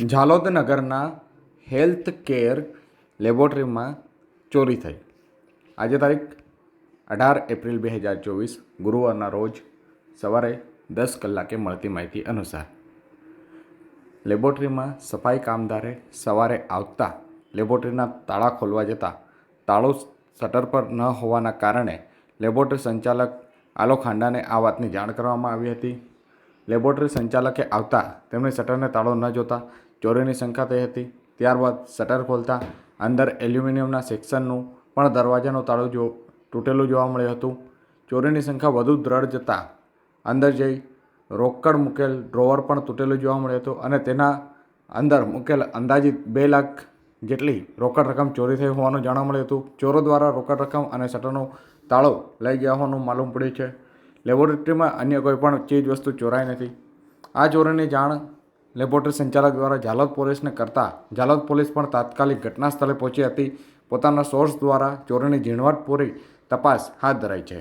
ઝાલોદ નગરના health care લેબોરેટરીમાં ચોરી થઈ. આજે તારીખ અઢાર એપ્રિલ બે હજાર ચોવીસ, ગુરુવારના રોજ સવારે દસ કલાકે મળતી માહિતી અનુસાર લેબોરેટરીમાં સફાઈ કામદારે સવારે આવતા લેબોરેટરીના તાળા ખોલવા જતાં તાળું શટર પર ન હોવાના કારણે લેબોરેટરી સંચાલક આલોખાંડાને આ વાતની જાણ કરવામાં આવી હતી. લેબોરેટરી સંચાલકે આવતા તેમણે શટરને તાળો ન જોતા, ચોરીની શંકા થઈ હતી. ત્યારબાદ શટર ખોલતા અંદર એલ્યુમિનિયમના સેક્શનનું પણ દરવાજાનું તાળું જો, તૂટેલું જોવા મળ્યું હતું. ચોરીની શંકા વધુ દ્રઢ જતાં અંદર જઈ રોકડ મૂકેલ ડ્રોવર પણ તૂટેલું જોવા મળ્યું હતું અને તેના અંદર મૂકેલ અંદાજિત બે લાખ જેટલી રોકડ રકમ ચોરી થઈ હોવાનું જાણવા મળ્યું હતું. ચોરો દ્વારા રોકડ રકમ અને શટરનો તાળો લઈ ગયા હોવાનું માલુમ પડ્યું છે. લેબોરેટરીમાં અન્ય કોઈ પણ ચીજ વસ્તુ ચોરાઈ નથી. આ ચોરીની જાણ લેબોરેટરી સંચાલક દ્વારા ઝાલોદ પોલીસને કરતાં ઝાલોદ પોલીસ પણ તાત્કાલિક ઘટના સ્થળે પહોંચી હતી. પોતાના સોર્સ દ્વારા ચોરીની ઝીણવટપૂરી તપાસ હાથ ધરાઈ છે.